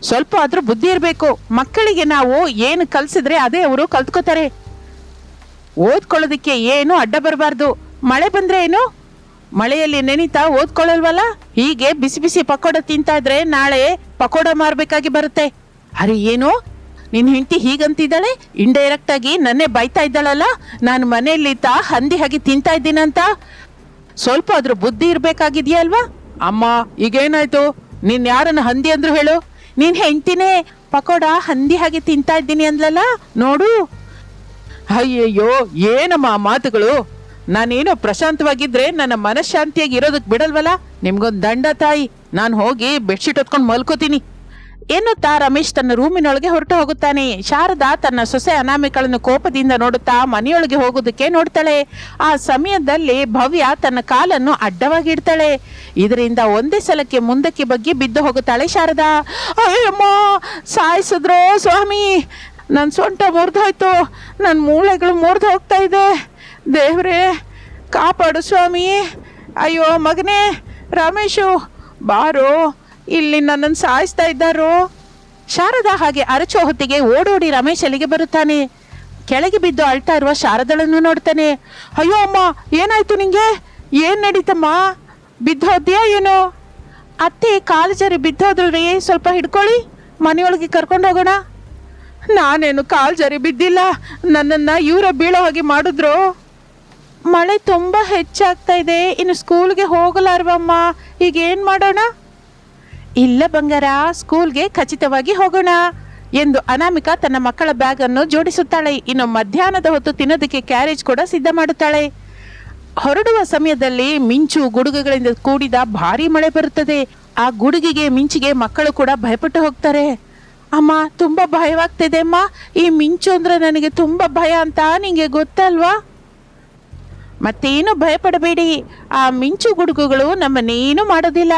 ಸ್ವಲ್ಪ ಆದ್ರೂ ಬುದ್ಧಿ ಇರಬೇಕು. ಮಕ್ಕಳಿಗೆ ನಾವು ಏನು ಕಲ್ಸಿದ್ರೆ ಅದೇ ಅವರು ಕಲ್ತ್ಕೋತಾರೆ. ಓದ್ಕೊಳ್ಳೋದಕ್ಕೆ ಏನು ಅಡ್ಡ ಬರಬಾರ್ದು. ಮಳೆ ಬಂದ್ರೆ ಏನು? ಮಳೆಯಲ್ಲಿ ನೆನೀತಾ ಓದ್ಕೊಳ್ಳಲ್ವಲ್ಲ? ಹೀಗೆ ಬಿಸಿ ಬಿಸಿ ಪಕೋಡ ತಿಂತಾ ಇದ್ರೆ ನಾಳೆ ಪಕೋಡ ಮಾರ್ಬೇಕಾಗಿ ಬರುತ್ತೆ. ಅರೆ ಏನು? ನಿನ್ ಹೆಂಡತಿ ಹೀಗಂತಿದ್ದಾಳೆ? ಇಂಡೈರೆಕ್ಟ್ ಆಗಿ ನನ್ನೇ ಬೈತಾ ಇದ್ದಾಳಲ್ಲ? ನಾನು ಮನೆಯಲ್ಲಿ ತಾ ಹಂದಿ ಹಾಗೆ ತಿಂತಾ ಇದ್ದೀನಂತ? ಸ್ವಲ್ಪ ಅದ್ರ ಬುದ್ಧಿ ಇರಬೇಕಾಗಿದೆಯಾ ಅಲ್ವಾ? ಅಮ್ಮ, ಈಗೇನಾಯ್ತು? ನೀನ್ ಯಾರನ್ನ ಹಂದಿ ಅಂದ್ರು ಹೇಳು. ನೀನ್ ಹೆಂಡ್ತಿನೇ ಪಕೋಡ ಹಂದಿ ಹಾಗೆ ತಿಂತಾ ಇದ್ದೀನಿ ಅಂದ್ಲಲ್ಲ? ನೋಡು. ಅಯ್ಯಯ್ಯೋ, ಏನಮ್ಮ ಮಾತುಗಳು? ನಾನೇನೋ ಪ್ರಶಾಂತವಾಗಿದ್ರೆ ನನ್ನ ಮನಃಶಾಂತಿಯಾಗಿ ಇರೋದಕ್ಕೆ ಬಿಡಲ್ವಲ್ಲ? ನಿಮ್ಗೊಂದು ದಂಡ ತಾಯಿ. ನಾನು ಹೋಗಿ ಬೆಡ್ಶೀಟ್ ಹೊತ್ಕೊಂಡು ಮಲ್ಕೋತೀನಿ. ಎನ್ನುತ್ತಾ ರಮೇಶ್ ತನ್ನ ರೂಮಿನೊಳಗೆ ಹೊರಟು ಹೋಗುತ್ತಾನೆ. ಶಾರದಾ ತನ್ನ ಸೊಸೆ ಅನಾಮಿಕಳನ್ನು ಕೋಪದಿಂದ ನೋಡುತ್ತಾ ಮನೆಯೊಳಗೆ ಹೋಗೋದಕ್ಕೆ ನೋಡ್ತಾಳೆ. ಆ ಸಮಯದಲ್ಲಿ ಭವ್ಯ ತನ್ನ ಕಾಲನ್ನು ಅಡ್ಡವಾಗಿ ಇಡ್ತಾಳೆ. ಇದರಿಂದ ಒಂದೇ ಸಲಕ್ಕೆ ಮುಂದಕ್ಕೆ ಬಗ್ಗೆ ಬಿದ್ದು ಹೋಗುತ್ತಾಳೆ ಶಾರದಾ. ಅಯ್ಯಮ್ಮ, ಸಾಯಿಸಿದ್ರೋ ಸ್ವಾಮಿ. ನನ್ನ ಸೊಂಟ ಮುರಿದೋಯ್ತು. ನನ್ನ ಮೂಳೆಗಳು ಮುರಿದು ಹೋಗ್ತಾ ಇದೆ. ದೇವ್ರೇ, ಕಾಪಾಡು ಸ್ವಾಮಿ. ಅಯ್ಯೋ ಮಗನೇ, ರಮೇಶು, ಬಾರೋ. ಇಲ್ಲಿ ನನ್ನನ್ನು ಸಾಯಿಸ್ತಾ ಇದ್ದಾರೋ? ಶಾರದಾ ಹಾಗೆ ಅರಚೋ ಹೊತ್ತಿಗೆ ಓಡೋಡಿ ರಮೇಶ್ ಅಲ್ಲಿಗೆ ಬರುತ್ತಾನೆ. ಕೆಳಗೆ ಬಿದ್ದು ಅಳ್ತಾ ಇರುವ ಶಾರದಳನ್ನು ನೋಡ್ತಾನೆ. ಅಯ್ಯೋ ಅಮ್ಮ, ಏನಾಯ್ತು ನಿಂಗೆ? ಏನ್ ನಡೀತಮ್ಮ? ಬಿದ್ದೋದ್ಯಾ ಏನು? ಅತ್ತೆ ಕಾಲು ಜರಿ ಬಿದ್ದೋದ್ರಿ ಸ್ವಲ್ಪ ಹಿಡ್ಕೊಳ್ಳಿ. ಮನೆಯೊಳಗೆ ಕರ್ಕೊಂಡು ಹೋಗೋಣ. ನಾನೇನು ಕಾಲು ಜರಿ ಬಿದ್ದಿಲ್ಲ. ನನ್ನನ್ನ ಇವರ ಬೀಳೋ ಹಾಗೆ ಮಾಡಿದ್ರು? ಮಳೆ ತುಂಬ ಹೆಚ್ಚಾಗ್ತಾ ಇದೆ. ಇನ್ನು ಸ್ಕೂಲ್ಗೆ ಹೋಗಲಾರ್ವಮ್ಮ. ಈಗ ಏನು ಮಾಡೋಣ? ಇಲ್ಲ ಬಂಗಾರ ಸ್ಕೂಲ್ಗೆ ಖಚಿತವಾಗಿ ಹೋಗೋಣ ಎಂದು ಅನಾಮಿಕಾ ತನ್ನ ಮಕ್ಕಳ ಬ್ಯಾಗ್ ಅನ್ನು ಜೋಡಿಸುತ್ತಾಳೆ. ಇನ್ನು ಮಧ್ಯಾಹ್ನದ ಹೊತ್ತು ತಿನ್ನೋದಕ್ಕೆ ಕ್ಯಾರೇಜ್ ಕೂಡ ಸಿದ್ಧ ಮಾಡುತ್ತಾಳೆ. ಹೊರಡುವ ಸಮಯದಲ್ಲಿ ಮಿಂಚು ಗುಡುಗುಗಳಿಂದ ಕೂಡಿದ ಭಾರಿ ಮಳೆ ಬರುತ್ತದೆ. ಆ ಗುಡುಗಿಗೆ, ಮಿಂಚಿಗೆ ಮಕ್ಕಳು ಕೂಡ ಭಯಪಟ್ಟು ಹೋಗ್ತಾರೆ. ಅಮ್ಮ, ತುಂಬಾ ಭಯವಾಗ್ತಿದೆ ಅಮ್ಮ. ಈ ಮಿಂಚು ಅಂದ್ರೆ ನನಗೆ ತುಂಬಾ ಭಯ ಅಂತ ನಿಂಗೆ ಗೊತ್ತಲ್ವಾ? ಮತ್ತೇನು ಭಯಪಡಬೇಡಿ. ಆ ಮಿಂಚು ಗುಡುಗುಗಳು ನಮ್ಮನ್ನೇನು ಮಾಡೋದಿಲ್ಲ.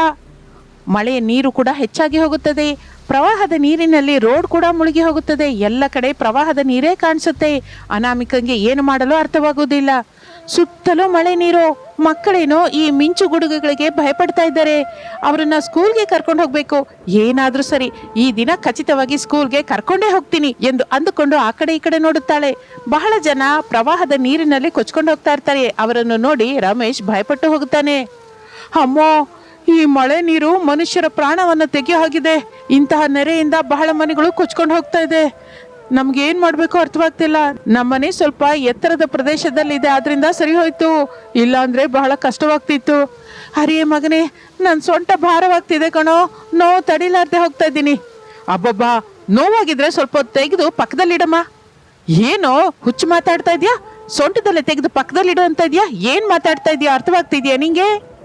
ಮಳೆಯ ನೀರು ಕೂಡ ಹೆಚ್ಚಾಗಿ ಹೋಗುತ್ತದೆ. ಪ್ರವಾಹದ ನೀರಿನಲ್ಲಿ ರೋಡ್ ಕೂಡ ಮುಳುಗಿ ಹೋಗುತ್ತದೆ. ಎಲ್ಲ ಕಡೆ ಪ್ರವಾಹದ ನೀರೇ ಕಾಣಿಸುತ್ತೆ. ಅನಾಮಿಕಂಗೆ ಏನು ಮಾಡಲು ಅರ್ಥವಾಗುವುದಿಲ್ಲ. ಸುತ್ತಲೂ ಮಳೆ ನೀರು. ಮಕ್ಕಳೇನೋ ಈ ಮಿಂಚು ಗುಡುಗುಗಳಿಗೆ ಭಯಪಡ್ತಾ ಇದ್ದಾರೆ. ಅವರನ್ನ ಸ್ಕೂಲ್ಗೆ ಕರ್ಕೊಂಡು ಹೋಗ್ಬೇಕು. ಏನಾದರೂ ಸರಿ, ಈ ದಿನ ಖಚಿತವಾಗಿ ಸ್ಕೂಲ್ಗೆ ಕರ್ಕೊಂಡೇ ಹೋಗ್ತೀನಿ ಎಂದು ಅಂದುಕೊಂಡು ಆ ಕಡೆ ಈ ಕಡೆ ನೋಡುತ್ತಾಳೆ. ಬಹಳ ಜನ ಪ್ರವಾಹದ ನೀರಿನಲ್ಲಿ ಕೊಚ್ಕೊಂಡು ಹೋಗ್ತಾ ಇರ್ತಾರೆ. ಅವರನ್ನು ನೋಡಿ ರಮೇಶ್ ಭಯಪಟ್ಟು ಹೋಗುತ್ತಾನೆ. ಅಮ್ಮೋ ಈ ಮಳೆ ನೀರು ಮನುಷ್ಯರ ಪ್ರಾಣವನ್ನು ತೆಗೆಯೋ ಹಾಗಿದೆ ಇಂತಹ ನೆರೆಯಿಂದ ಬಹಳ ಮನೆಗಳು ಕೊಚ್ಕೊಂಡು ಹೋಗ್ತಾ ಇದೆ. ನಮ್ಗೆ ಏನ್ ಮಾಡ್ಬೇಕು ಅರ್ಥವಾಗ್ತಿಲ್ಲ. ನಮ್ಮನೆ ಸ್ವಲ್ಪ ಎತ್ತರದ ಪ್ರದೇಶದಲ್ಲಿದೆ, ಆದ್ರಿಂದ ಸರಿ ಹೋಯ್ತು. ಇಲ್ಲ ಅಂದ್ರೆ ಬಹಳ ಕಷ್ಟವಾಗ್ತಿತ್ತು. ಹರಿಯೇ ಮಗನೇ ನನ್ನ ಸೊಂಟ ಭಾರವಾಗ್ತಿದೆ ಕಣೋ. ನೋವು ತಡಿಲಾರ್ದೆ ಹೋಗ್ತಾ ಇದ್ದೀನಿ. ಅಬ್ಬಬ್ಬಾ, ನೋವಾಗಿದ್ರೆ ಸ್ವಲ್ಪ ತೆಗೆದು ಪಕ್ಕದಲ್ಲಿಡಮ್ಮ. ಏನೋ ಹುಚ್ಚು ಮಾತಾಡ್ತಾ ಇದೀಯಾ? ಸೊಂಟದಲ್ಲೇ ತೆಗೆದು ಪಕ್ಕದಲ್ಲಿಡು ಅಂತ ಇದೆಯಾ? ಏನ್ ಮಾತಾಡ್ತಾ ಇದೀಯಾ? ಅರ್ಥವಾಗ್ತಿದ್ಯಾ ನಿಂಗೆ?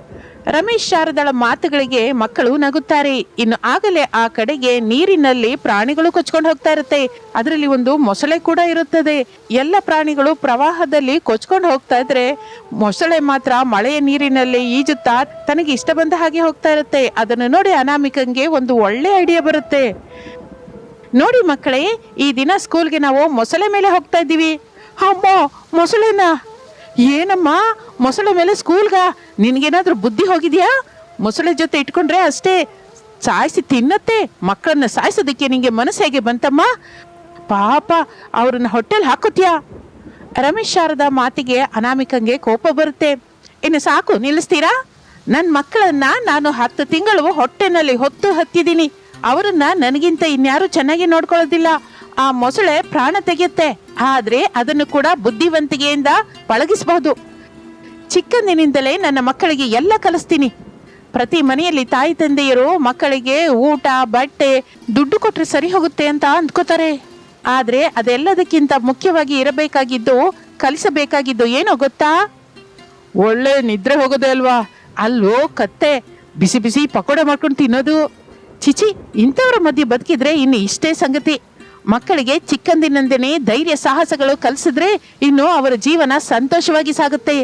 ರಮೇಶ್ ಶಾರದಳ ಮಾತುಗಳಿಗೆ ಮಕ್ಕಳು ನಗುತ್ತಾರೆ. ಇನ್ನು ಆಗಲೇ ಆ ಕಡೆಗೆ ನೀರಿನಲ್ಲಿ ಪ್ರಾಣಿಗಳು ಕೊಚ್ಕೊಂಡು ಹೋಗ್ತಾ ಇರುತ್ತೆ. ಅದರಲ್ಲಿ ಒಂದು ಮೊಸಳೆ ಕೂಡ ಇರುತ್ತದೆ. ಎಲ್ಲ ಪ್ರಾಣಿಗಳು ಪ್ರವಾಹದಲ್ಲಿ ಕೊಚ್ಕೊಂಡು ಹೋಗ್ತಾ ಇದ್ರೆ ಮೊಸಳೆ ಮಾತ್ರ ಮಳೆಯ ನೀರಿನಲ್ಲಿ ಈಜುತ್ತಾ ತನಗೆ ಇಷ್ಟ ಬಂದ ಹಾಗೆ ಹೋಗ್ತಾ ಇರುತ್ತೆ. ಅದನ್ನು ನೋಡಿ ಅನಾಮಿಕಂಗೆ ಒಂದು ಒಳ್ಳೆ ಐಡಿಯಾ ಬರುತ್ತೆ. ನೋಡಿ ಮಕ್ಕಳೇ, ಈ ದಿನ ಸ್ಕೂಲ್ಗೆ ನಾವು ಮೊಸಳೆ ಮೇಲೆ ಹೋಗ್ತಾ ಇದ್ದೀವಿ. ಅಮ್ಮ, ಮೊಸಳೆನಾ? ಏನಮ್ಮ, ಮೊಸಳೆ ಮೇಲೆ ಸ್ಕೂಲ್ಗ? ನಿನಗೇನಾದರೂ ಬುದ್ಧಿ ಹೋಗಿದ್ಯಾ? ಮೊಸಳೆ ಜೊತೆ ಇಟ್ಕೊಂಡ್ರೆ ಅಷ್ಟೇ ಸಾಯಿಸಿ ತಿನ್ನತ್ತೆ, ಮಕ್ಕಳನ್ನ ಸಾಯಿಸೋದಕ್ಕೆ ನಿಂಗೆ ಮನಸ್ಸು ಹೇಗೆ ಬಂತಮ್ಮ? ಪಾಪ, ಅವ್ರನ್ನ ಹೊಟ್ಟೆಲ್ ಹಾಕೋತ್ಯಾ? ರಮೇಶ್ ಶಾರದ ಮಾತಿಗೆ ಅನಾಮಿಕಂಗೆ ಕೋಪ ಬರುತ್ತೆ. ಇನ್ನು ಸಾಕು, ನಿಲ್ಲಿಸ್ತೀರಾ? ನನ್ನ ಮಕ್ಕಳನ್ನ ನಾನು ಹತ್ತು ತಿಂಗಳು ಹೊಟ್ಟೆನಲ್ಲಿ ಹೊತ್ತು ಹತ್ತಿದ್ದೀನಿ. ಅವರನ್ನ ನನಗಿಂತ ಇನ್ಯಾರು ಚೆನ್ನಾಗಿ ನೋಡ್ಕೊಳ್ಳೋದಿಲ್ಲ. ಆ ಮೊಸಳೆ ಪ್ರಾಣ ತೆಗೆಯುತ್ತೆ. ಆದ್ರೆ ಅದನ್ನು ಕೂಡ ಬುದ್ಧಿವಂತಿಕೆಯಿಂದ ಪಳಗಿಸಬಹುದು. ಚಿಕ್ಕಂದಿನಿಂದಲೇ ನನ್ನ ಮಕ್ಕಳಿಗೆ ಎಲ್ಲ ಕಲಿಸ್ತೀನಿ. ಪ್ರತಿ ಮನೆಯಲ್ಲಿ ತಾಯಿ ತಂದೆಯರು ಮಕ್ಕಳಿಗೆ ಊಟ, ಬಟ್ಟೆ, ದುಡ್ಡು ಕೊಟ್ಟರೆ ಸರಿ ಹೋಗುತ್ತೆ ಅಂತ ಅಂದ್ಕೋತಾರೆ. ಆದ್ರೆ ಅದೆಲ್ಲದಕ್ಕಿಂತ ಮುಖ್ಯವಾಗಿ ಇರಬೇಕಾಗಿದ್ದು, ಕಲಿಸಬೇಕಾಗಿದ್ದು ಏನೋ ಗೊತ್ತಾ? ಒಳ್ಳೆ ನಿದ್ರೆ ಹೋಗೋದೇ ಅಲ್ವಾ? ಅಲ್ಲೋ ಕತ್ತೆ, ಬಿಸಿ ಬಿಸಿ ಪಕೋಡ ಮಾಡ್ಕೊಂಡು ತಿನ್ನೋದು. ಚಿಚಿ ಇಂಥವ್ರ ಮಧ್ಯೆ ಬದುಕಿದ್ರೆ ಇನ್ನು ಇಷ್ಟೇ ಸಂಗತಿ. ಮಕ್ಕಳಿಗೆ ಚಿಕ್ಕಂದಿನಿಂದನೇ ಧೈರ್ಯ ಸಾಹಸಗಳು ಕಲಿಸಿದ್ರೆ ಇನ್ನು ಅವರ ಜೀವನ ಸಂತೋಷವಾಗಿ ಸಾಗುತ್ತೆ.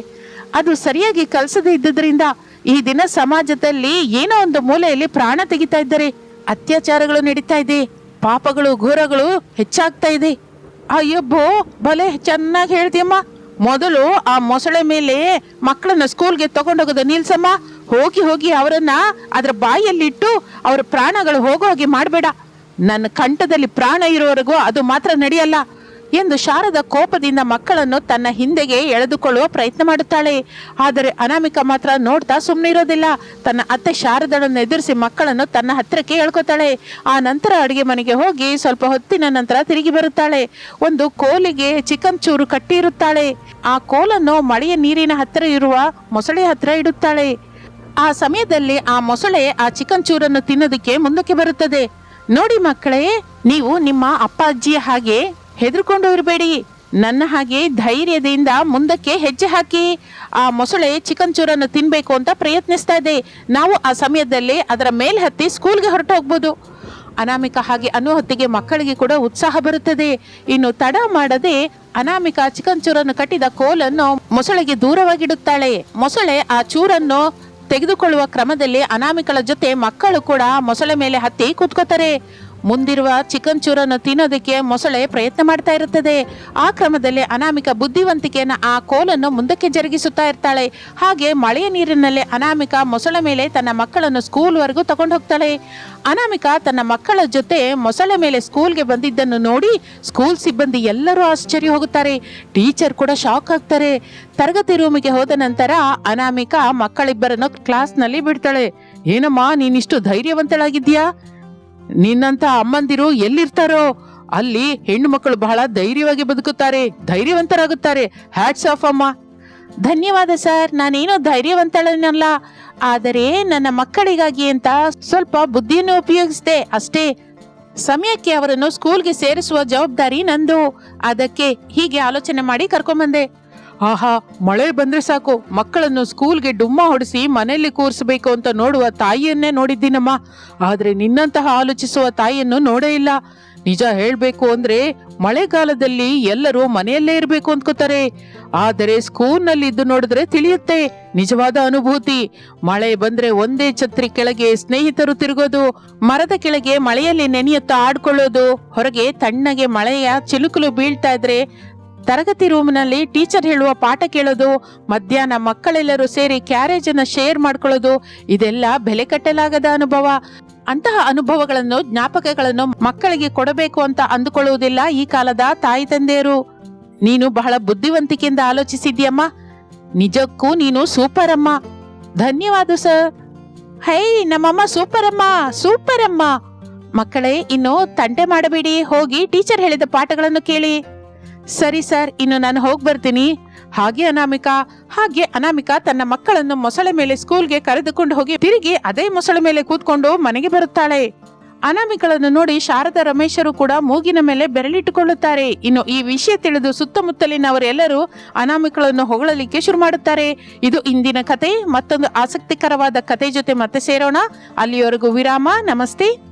ಅದು ಸರಿಯಾಗಿ ಕಲಿಸದೇ ಇದ್ದುದರಿಂದ ಈ ದಿನ ಸಮಾಜದಲ್ಲಿ ಏನೋ ಒಂದು ಮೂಲೆಯಲ್ಲಿ ಪ್ರಾಣ ತೆಗಿತಾ ಇದ್ದಾರೆ ಅತ್ಯಾಚಾರಗಳು ನಡೀತಾ ಇದೆ, ಪಾಪಗಳು, ಘೋರಗಳು ಹೆಚ್ಚಾಗ್ತಾ ಇದೆ. ಅಯ್ಯಬ್ಬೋ ಬಲೆ ಚೆನ್ನಾಗಿ ಹೇಳ್ತೀಯಮ್ಮ. ಮೊದಲು ಆ ಮೊಸಳೆ ಮೇಲೆ ಮಕ್ಕಳನ್ನ ಸ್ಕೂಲ್ಗೆ ತಗೊಂಡೋಗೋದು ನಿಲ್ಸಮ್ಮ. ಹೋಗಿ ಹೋಗಿ ಅವರನ್ನ ಅದರ ಬಾಯಲ್ಲಿಟ್ಟು ಅವರ ಪ್ರಾಣಗಳು ಹೋಗೋ ಹಾಗೆ ಮಾಡಬೇಡ. ನನ್ನ ಕಂಠದಲ್ಲಿ ಪ್ರಾಣ ಇರುವವರೆಗೂ ಅದು ಮಾತ್ರ ನಡೆಯಲ್ಲ ಎಂದು ಶಾರದ ಕೋಪದಿಂದ ಮಕ್ಕಳನ್ನು ತನ್ನ ಹಿಂದೆಗೆ ಎಳೆದುಕೊಳ್ಳುವ ಪ್ರಯತ್ನ ಮಾಡುತ್ತಾಳೆ. ಆದರೆ ಅನಾಮಿಕ ಮಾತ್ರ ನೋಡ್ತಾ ಸುಮ್ಮನೆ ಇರೋದಿಲ್ಲ. ತನ್ನ ಅತ್ತೆ ಶಾರದಳನ್ನು ಎದುರಿಸಿ ಮಕ್ಕಳನ್ನು ತನ್ನ ಹತ್ತಿರಕ್ಕೆ ಎಳ್ಕೊತಾಳೆ. ಆ ನಂತರ ಅಡುಗೆ ಮನೆಗೆ ಹೋಗಿ ಸ್ವಲ್ಪ ಹೊತ್ತಿನ ನಂತರ ತಿರುಗಿ ಬರುತ್ತಾಳೆ. ಒಂದು ಕೋಲಿಗೆ ಚಿಕನ್ ಚೂರು ಕಟ್ಟಿರುತ್ತಾಳೆ. ಆ ಕೋಲನ್ನು ಮಳೆಯ ನೀರಿನ ಹತ್ತಿರ ಇರುವ ಮೊಸಳೆ ಹತ್ತಿರ ಇಡುತ್ತಾಳೆ. ಆ ಸಮಯದಲ್ಲಿ ಆ ಮೊಸಳೆ ಆ ಚಿಕನ್ ಚೂರನ್ನು ತಿನ್ನೋದಕ್ಕೆ ಮುಂದಕ್ಕೆ ಬರುತ್ತದೆ. ನೋಡಿ ಮಕ್ಕಳೇ, ನೀವು ನಿಮ್ಮ ಅಪ್ಪ ಅಜ್ಜಿಯ ಹಾಗೆ ಹೆದರ್ಕೊಂಡು ಇರಬೇಡಿ ನನ್ನ ಹಾಗೆ ಧೈರ್ಯದಿಂದ ಮುಂದಕ್ಕೆ ಹೆಜ್ಜೆ ಹಾಕಿ. ಆ ಮೊಸಳೆ ಚಿಕನ್ ಚೂರನ್ನು ತಿನ್ನಬೇಕು ಅಂತ ಪ್ರಯತ್ನಿಸ್ತಾ ಇದೆ. ನಾವು ಆ ಸಮಯದಲ್ಲಿ ಅದರ ಮೇಲೆ ಹತ್ತಿ ಸ್ಕೂಲ್ಗೆ ಹೊರಟು ಹೋಗ್ಬೋದು ಅನಾಮಿಕ ಹಾಗೆ ಅನ್ನೋ ಹೊತ್ತಿಗೆ ಮಕ್ಕಳಿಗೆ ಕೂಡ ಉತ್ಸಾಹ ಬರುತ್ತದೆ. ಇನ್ನು ತಡ ಮಾಡದೆ ಅನಾಮಿಕ ಚಿಕನ್ ಚೂರನ್ನು ಕಟ್ಟಿದ ಕೋಲನ್ನು ಮೊಸಳೆಗೆ ದೂರವಾಗಿಡುತ್ತಾಳೆ. ಮೊಸಳೆ ಆ ಚೂರನ್ನು ತೆಗೆದುಕೊಳ್ಳುವ ಕ್ರಮದಲ್ಲಿ ಅನಾಮಿಕಳ ಜೊತೆ ಮಕ್ಕಳು ಕೂಡ ಮೊಸಳೆ ಮೇಲೆ ಹತ್ತಿ ಕೂತ್ಕೋತಾರೆ. ಮುಂದಿರುವ ಚಿಕನ್ ಚೂರನ್ನು ತಿನ್ನೋದಕ್ಕೆ ಮೊಸಳೆ ಪ್ರಯತ್ನ ಮಾಡ್ತಾ ಇರುತ್ತದೆ. ಆ ಕ್ರಮದಲ್ಲಿ ಅನಾಮಿಕ ಬುದ್ಧಿವಂತಿಕೆಯನ್ನು ಆ ಕೋಲನ್ನು ಮುಂದಕ್ಕೆ ಜರುಗಿಸುತ್ತಾ ಇರ್ತಾಳೆ. ಹಾಗೆ ಮಳೆಯ ನೀರಿನಲ್ಲಿ ಅನಾಮಿಕ ಮೊಸಳೆ ಮೇಲೆ ತನ್ನ ಮಕ್ಕಳನ್ನು ಸ್ಕೂಲ್ವರೆಗೂ ತಗೊಂಡು ಹೋಗ್ತಾಳೆ. ಅನಾಮಿಕ ತನ್ನ ಮಕ್ಕಳ ಜೊತೆ ಮೊಸಳೆ ಮೇಲೆ ಸ್ಕೂಲ್ಗೆ ಬಂದಿದ್ದನ್ನು ನೋಡಿ ಸ್ಕೂಲ್ ಸಿಬ್ಬಂದಿ ಎಲ್ಲರೂ ಆಶ್ಚರ್ಯ ಹೋಗುತ್ತಾರೆ. ಟೀಚರ್ ಕೂಡ ಶಾಕ್ ಆಗ್ತಾರೆ. ತರಗತಿ ರೂಮಿಗೆ ಹೋದ ನಂತರ ಅನಾಮಿಕ ಮಕ್ಕಳಿಬ್ಬರನ್ನು ಕ್ಲಾಸ್ನಲ್ಲಿ ಬಿಡ್ತಾಳೆ. ಏನಮ್ಮ, ನೀನಿಷ್ಟು ಧೈರ್ಯವಂತಳಾಗಿದ್ಯಾ ನಿನ್ನಂತ ಅಮ್ಮಂದಿರು ಎಲ್ಲಿರ್ತಾರೋ ಅಲ್ಲಿ ಹೆಣ್ಣು ಮಕ್ಕಳು ಬಹಳ ಧೈರ್ಯವಾಗಿ ಬದುಕುತ್ತಾರೆ, ಧೈರ್ಯವಂತರಾಗುತ್ತಾರೆ. ಹ್ಯಾಟ್ಸ್ ಆಫ್ ಅಮ್ಮ. ಧನ್ಯವಾದ ಸರ್, ನಾನೇನು ಧೈರ್ಯವಂತಳನಲ್ಲ. ಆದರೆ ನನ್ನ ಮಕ್ಕಳಿಗಾಗಿ ಅಂತ ಸ್ವಲ್ಪ ಬುದ್ಧಿಯನ್ನು ಉಪಯೋಗಿಸಿದೆ ಅಷ್ಟೇ. ಸಮಯಕ್ಕೆ ಅವರನ್ನು ಸ್ಕೂಲ್ಗೆ ಸೇರಿಸುವ ಜವಾಬ್ದಾರಿ ನಂದು. ಅದಕ್ಕೆ ಹೀಗೆ ಆಲೋಚನೆ ಮಾಡಿ ಕರ್ಕೊಂಬಂದೆ. ಆಹಾ, ಮಳೆ ಬಂದ್ರೆ ಸಾಕು. ಮಕ್ಕಳನ್ನು ಸ್ಕೂಲ್ಗೆ ಡುಮ್ಮ ಹೊಡಿಸಿ ಮನೆಯಲ್ಲಿ ಕೂರಿಸಬೇಕು ಅಂತ ನೋಡುವ ತಾಯಿಯನ್ನೇ ನೋಡಿದ್ದೀನಮ್ಮ. ಆದರೆ ನಿನ್ನಂತಹ ಆಲೋಚಿಸುವ ತಾಯಿಯನ್ನು ನೋಡೇ ಇಲ್ಲ. ನಿಜ ಹೇಳಬೇಕು ಅಂದ್ರೆ ಮಳೆಗಾಲದಲ್ಲಿ ಎಲ್ಲರೂ ಮನೆಯಲ್ಲೇ ಇರಬೇಕು ಅಂದ್ಕೋತಾರೆ. ಆದರೆ ಸ್ಕೂಲ್ನಲ್ಲಿ ಇದ್ದು ನೋಡಿದ್ರೆ ತಿಳಿಯುತ್ತೆ. ನಿಜವಾದ ಅನುಭೂತಿ. ಮಳೆ ಬಂದ್ರೆ ಒಂದೇ ಛತ್ರಿ ಕೆಳಗೆ ಸ್ನೇಹಿತರು ತಿರುಗೋದು, ಮರದ ಕೆಳಗೆ ಮಳೆಯಲ್ಲಿ ನೆನೆಯುತ್ತಾ ಆಡ್ಕೊಳ್ಳೋದು. ಹೊರಗೆ ತಣ್ಣಗೆ ಮಳೆಯ ಚಿಲುಕಲು ಬೀಳ್ತಾ ಇದ್ರೆ ತರಗತಿ ರೂಮ್ನಲ್ಲಿ ಟೀಚರ್ ಹೇಳುವ ಪಾಠ ಕೇಳೋದು, ಮಧ್ಯಾಹ್ನ ಮಕ್ಕಳೆಲ್ಲರೂ ಸೇರಿ ಕ್ಯಾರೇಜ್ ಅನ್ನ ಶೇರ್ ಮಾಡ್ಕೊಳ್ಳೋದು, ಇದೆಲ್ಲ ಬೆಲೆ ಕಟ್ಟಲಾಗದ ಅನುಭವ. ಅಂತಹ ಅನುಭವಗಳನ್ನು, ಜ್ಞಾಪಕಗಳನ್ನು ಮಕ್ಕಳಿಗೆ ಕೊಡಬೇಕು ಅಂತ ಅಂದುಕೊಳ್ಳುವುದಿಲ್ಲ ಈ ಕಾಲದ ತಾಯಿ ತಂದೆಯರು. ನೀನು ಬಹಳ ಬುದ್ಧಿವಂತಿಕೆಯಿಂದ ಆಲೋಚಿಸಿದ್ಯಮ್ಮ ನಿಜಕ್ಕೂ ನೀನು ಸೂಪರ್ ಅಮ್ಮ ಧನ್ಯವಾದ ಸರ್. ಹೈ, ನಮ್ಮಮ್ಮ ಸೂಪರ್ ಅಮ್ಮ ಸೂಪರ್ ಅಮ್ಮ ಮಕ್ಕಳೇ, ಇನ್ನು ತಂಟೆ ಮಾಡಬೇಡಿ, ಹೋಗಿ ಟೀಚರ್ ಹೇಳಿದ ಪಾಠಗಳನ್ನು ಕೇಳಿ. ಸರಿ ಸರ್, ಇನ್ನು ನಾನು ಹೋಗಿ ಬರ್ತೀನಿ. ಹಾಗೆ ಅನಾಮಿಕಾ ಹಾಗೆ ಅನಾಮಿಕಾ ತನ್ನ ಮಕ್ಕಳನ್ನು ಮೊಸಳೆ ಮೇಲೆ ಸ್ಕೂಲ್ಗೆ ಕರೆದುಕೊಂಡು ಹೋಗಿ ತಿರುಗಿ ಅದೇ ಮೊಸಳೆ ಮೇಲೆ ಕೂತ್ಕೊಂಡು ಮನೆಗೆ ಬರುತ್ತಾಳೆ. ಅನಾಮಿಕಳನ್ನು ನೋಡಿ ಶಾರದಾ ರಮೇಶರು ಕೂಡ ಮೂಗಿನ ಮೇಲೆ ಬೆರಳಿಟ್ಟುಕೊಳ್ಳುತ್ತಾರೆ. ಇನ್ನು ಈ ವಿಷಯ ತಿಳಿದು ಸುತ್ತಮುತ್ತಲಿನವರೆಲ್ಲರೂ ಅನಾಮಿಕಳನ್ನು ಹೊಗಳಲಿಕ್ಕೆ ಶುರು ಮಾಡುತ್ತಾರೆ. ಇದು ಇಂದಿನ ಕತೆ, ಮತ್ತೊಂದು ಆಸಕ್ತಿಕರವಾದ ಕತೆ ಜೊತೆ ಮತ್ತೆ ಸೇರೋಣ. ಅಲ್ಲಿಯವರೆಗೂ ವಿರಾಮ, ನಮಸ್ತೆ.